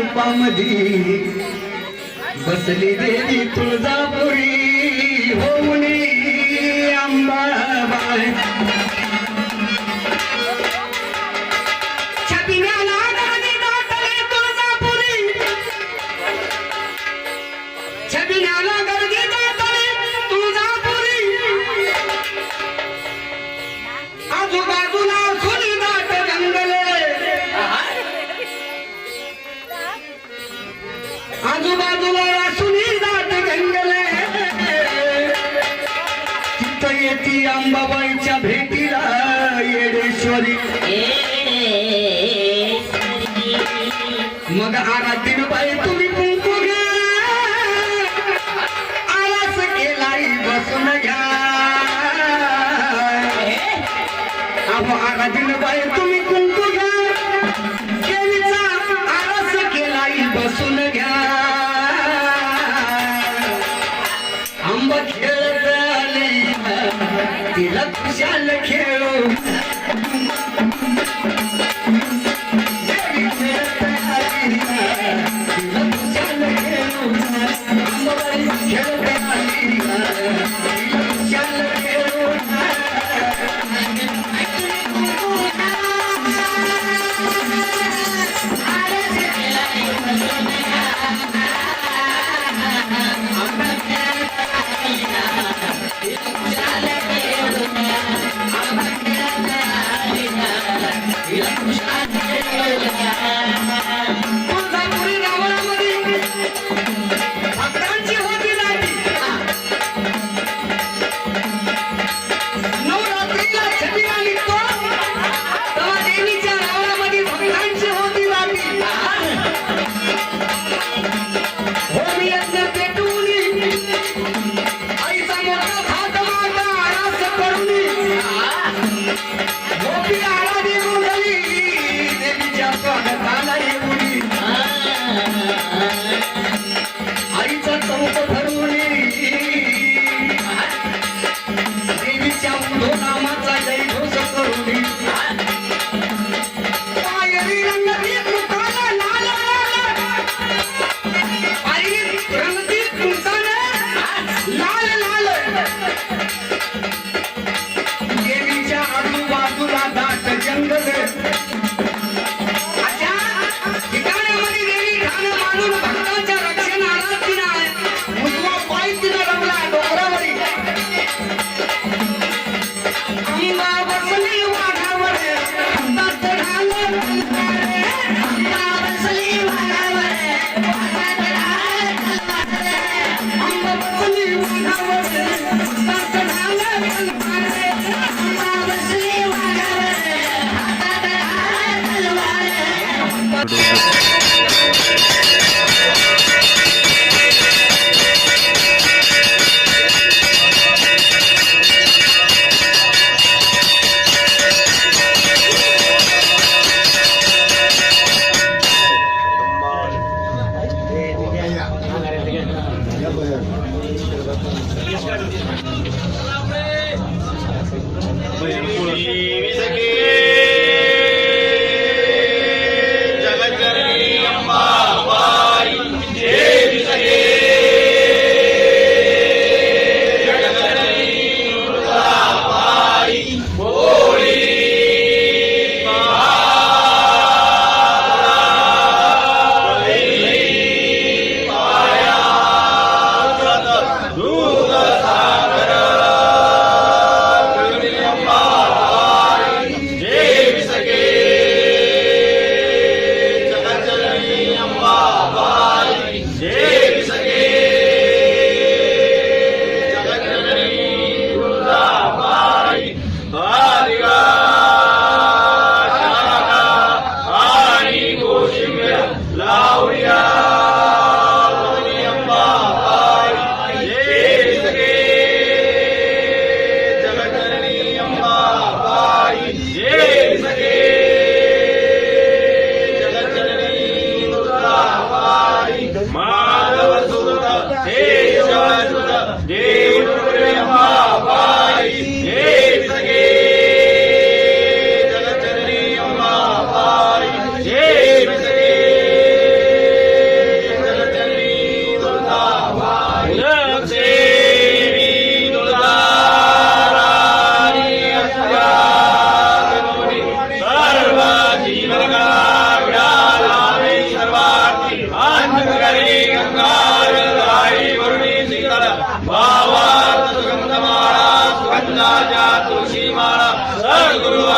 रूपामधी बसली देवी तुळजापुरी. होऊनी अंबाबाई. छबिन्याला आजूबाजूला सुनी दाट जंगले तिथं येती अंबाबाईच्या भेटीला येडेश्वरी. मग आराधीन बाई तुम्ही कुंकू घ्या. आलास केलाई बसून घ्या. अहो आराधीन बाई तुम्ही कुंकू घ्या. केळीचा आळस केलाई बसून तिला खुशाल खेळू. बसली वाघावर, ঠিক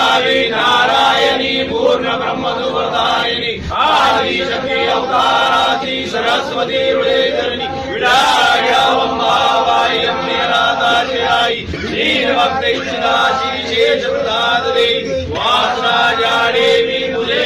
గౌరావి నారాయణి పూర్ణ బ్రహ్మ సుప్రదాయని ఆది శక్తి అవతారాది సరస్వతి హృదయధరణి విడాయవాయి అమ్మేరాతాశయాయి శ్రీభక్తైషిదాశి శేష ప్రదాదేవి వాసరాజాడేవి ముజే